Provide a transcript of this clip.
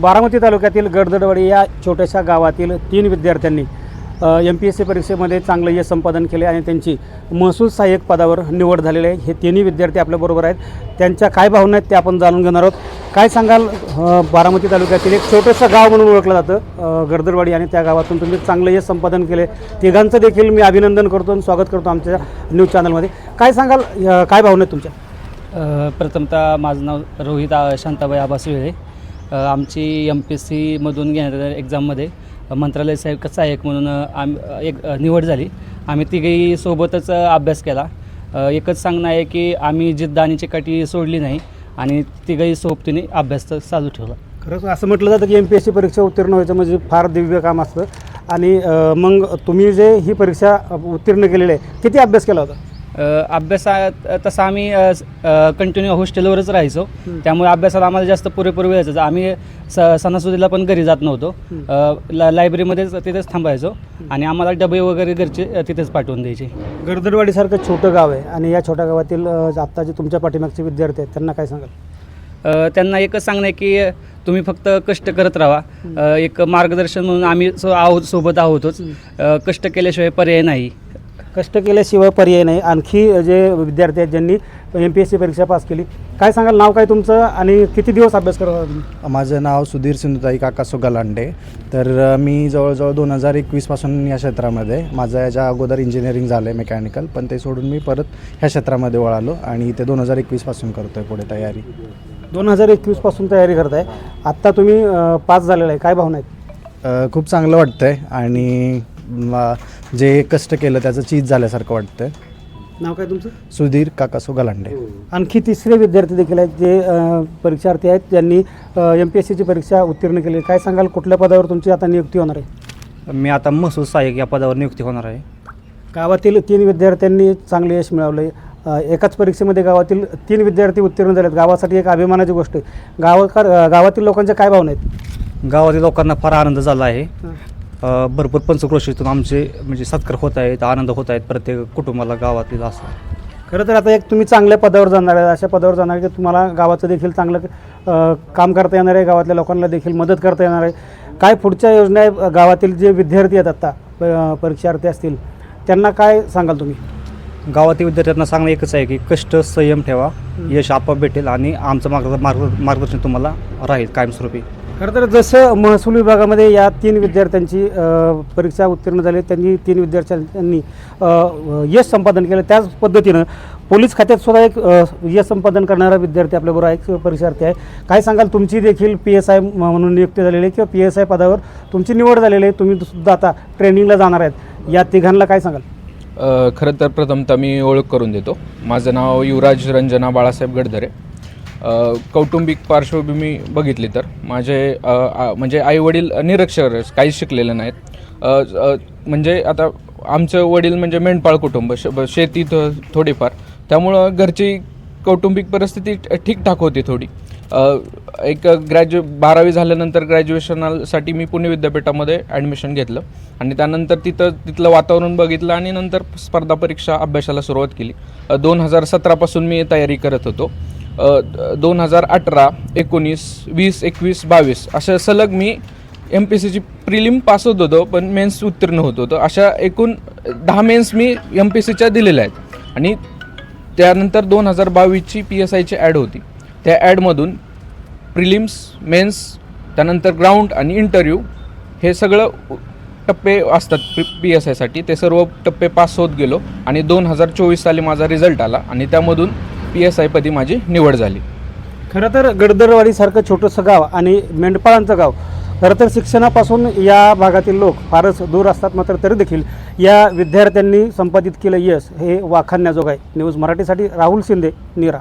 बारामती तालुक्यातील गडदडवाडी या छोट्याशा गावातील तीन विद्यार्थ्यांनी एम पी एस सी परीक्षेमध्ये चांगलं यश संपादन केले आणि त्यांची महसूल सहाय्यक पदावर निवड झालेली आहे. हे तिन्ही विद्यार्थी आपल्याबरोबर आहेत. त्यांच्या काय भावना आहेत ते आपण जाणून घेणार आहोत. काय सांगाल बारामती तालुक्यातील एक छोटंसं गाव म्हणून ओळखलं जातं गडदरवाडी गडदडवाडी आणि त्या गावातून तुम्ही चांगलं यश संपादन केले. तिघांचं देखील मी अभिनंदन करतो आणि स्वागत करतो आमच्या न्यूज चॅनलमध्ये. काय सांगाल काय भावना आहेत तुमच्या? प्रथमतः माझं नाव रोहित शांताबाई आबास आमची एम पी एस सीमधून घेण्यात एक्झाममध्ये मंत्रालय सहाय्यक सहाय्यक म्हणून आम एक निवड झाली. आम्ही तिघेही सोबतच अभ्यास केला. एकच सांगणं आहे की आम्ही जिद्द आणि चिकाटी सोडली नाही आणि तिघही सोबतीने अभ्यास तर चालू ठेवला. खरंच असं म्हटलं जातं की एम पी एस सी परीक्षा उत्तीर्ण व्हायचं म्हणजे फार दिव्य काम असतं. आणि मग तुम्ही जे ही परीक्षा उत्तीर्ण केलेली आहे किती अभ्यास केला होता? अभ्यासात तसा आम्ही कंटिन्यू हॉस्टेलवरच राहायचो. त्यामुळे अभ्यासाला आम्हाला जास्त पुरेपूर वेळ असायचा. आम्ही स सणासुदीला पण घरी जात नव्हतो. ला लायब्ररीमध्येच तिथेच थांबायचो. आणि आम्हाला डबे वगैरे घरचे तिथेच पाठवून द्यायचे. गरदडवाडीसारखं छोटं गाव आहे. आणि या छोट्या गावातील आत्ता जे तुमच्या पाठीमागचे विद्यार्थी आहेत त्यांना काय सांगाल? त्यांना एकच सांगणं आहे की तुम्ही फक्त कष्ट करत राहा. एक मार्गदर्शन म्हणून आम्ही सो आहोत सोबत आहोतच. कष्ट केल्याशिवाय पर्याय नाही. कष्ट केल्याशिवाय पर्याय नाही. आणखी जे विद्यार्थी आहेत ज्यांनी एम पी एस सी परीक्षा पास केली काय सांगाल? नाव काय तुमचं आणि किती दिवस अभ्यास करत होता माझं नाव सुधीर सिंधुताई काकासो गलांडे तर मी जवळजवळ दोन हजार एकवीसपासून या क्षेत्रामध्ये माझं याच्या अगोदर इंजिनिअरिंग झालं आहे मेकॅनिकल पण ते सोडून मी परत ह्या क्षेत्रामध्ये वळालो आणि ते दोन हजार एकवीसपासून करतो आहे पुढे तयारी. दोन हजार एकवीसपासून तयारी करताय. आत्ता तुम्ही पास झालेला आहे. काय भावना आहेत? खूप चांगलं वाटतं आहे आणि जे कष्ट केलं त्याचं चीज झाल्यासारखं वाटतं आहे नाव काय तुमचं? सुधीर काकासो गलांडे. आणखी तिसरे विद्यार्थी देखील आहेत जे अ, परीक्षार्थी आहेत. ज्यांनी एम पी एस सीची परीक्षा उत्तीर्ण केली. काय सांगाल कुठल्या पदावर तुमची आता नियुक्ती होणार आहे? मी आता महसूल सहाय्यक या पदावर नियुक्ती होणार आहे. गावातील तीन विद्यार्थ्यांनी चांगले यश मिळवलं आहे एकाच परीक्षेमध्ये गावातील तीन विद्यार्थी उत्तीर्ण झालेत. गावासाठी एक अभिमानाची गोष्ट आहे. गावाकार अ, गावातील लोकांच्या काय भावना आहेत? गावातील लोकांना फार आनंद झाला आहे. भरपूर पंचक्रोशीतून आमचे म्हणजे सत्कार होत आहेत आनंद होत आहेत प्रत्येक कुटुंबाला गावातील असं. खरं तर आता एक तुम्ही चांगल्या पदावर जाणार आहे अशा पदावर जाणार आहे की तुम्हाला गावाचं देखील चांगलं अ, काम करता येणार आहे गावातल्या लोकांना देखील मदत करता येणार आहे. काय पुढच्या योजना आहे गावातील जे विद्यार्थी आहेत आत्ता प- परीक्षार्थी असतील त्यांना काय सांगाल तुम्ही? गावातील विद्यार्थ्यांना सांगणं एकच आहे की कष्ट संयम ठेवा यश आपोआप भेटेल आणि आमचं मार्ग मार्ग मार्गदर्शन तुम्हाला राहील कायमस्वरूपी. खरं तर जसं महसूल विभागामध्ये या तीन विद्यार्थ्यांची परीक्षा उत्तीर्ण झाली त्यांनी तीन विद्यार्थ्यांनी यश संपादन केलं. त्याच पद्धतीनं पोलीस खात्यात सुद्धा एक यश संपादन करणारा विद्यार्थी आपल्याबरोबर आहे एक परीक्षार्थी आहे. काय सांगाल? तुमची देखील पी एस आय म्हणून नियुक्ती झालेली आहे किंवा पी एस आय पदावर तुमची निवड झालेली आहे तुम्ही सुद्धा आता ट्रेनिंगला जाणार आहेत. या तिघांना काय सांगाल? खरं तर प्रथमतः मी ओळख करून देतो. माझं नाव युवराज रंजना बाळासाहेब गडधरे कौटुंबिक पार्श्वभूमी बघितली तर. माझे म्हणजे आईवडील निरक्षर काहीच शिकलेले नाहीत. म्हणजे आता आमचं वडील म्हणजे मेंढपाळ कुटुंब श शेती थ- थोडीफार. त्यामुळं घरची कौटुंबिक परिस्थिती ठीकठाक होती थोडी. एक ग्रॅज्यु बारावी झाल्यानंतर ग्रॅज्युएशनसाठी मी पुणे विद्यापीठामध्ये ॲडमिशन घेतलं. आणि त्यानंतर तिथं तिथलं वातावरण बघितलं आणि नंतर स्पर्धा परीक्षा अभ्यासाला सुरुवात केली. दोन हजार सतरापासून मी तयारी करत होतो. दोन हजार अठरा एकोणीस वीस एकवीस बावीस अशा सलग मी एम पी सीची प्रिलिम पास होत होतो पण मेन्स उत्तीर्ण होत होतो. अशा एकूण दहा मेन्स मी एम पी सीच्या दिलेल्या आहेत. आणि त्यानंतर दोन हजार बावीसची पी एस आयची ॲड होती. त्या ॲडमधून प्रिलिम्स मेन्स त्यानंतर ग्राउंड आणि इंटरव्ह्यू हे सगळं टप्पे असतात पी पी एस आयसाठी ते सर्व टप्पे पास होत गेलो आणि दोन हजार चोवीस साली माझा रिझल्ट आला आणि त्यामधून पी एस आयपदी माझी निवड झाली. खरं तर गडदरवाडीसारखं छोटंसं गाव आणि मेंढपाळांचं गाव खरं तर शिक्षणापासून या भागातील लोक फारच दूर असतात मात्र तरी देखील या विद्यार्थ्यांनी संपादित केलं यश हे वाखाणण्याजोग आहे. न्यूज मराठीसाठी राहुल शिंदे निरा.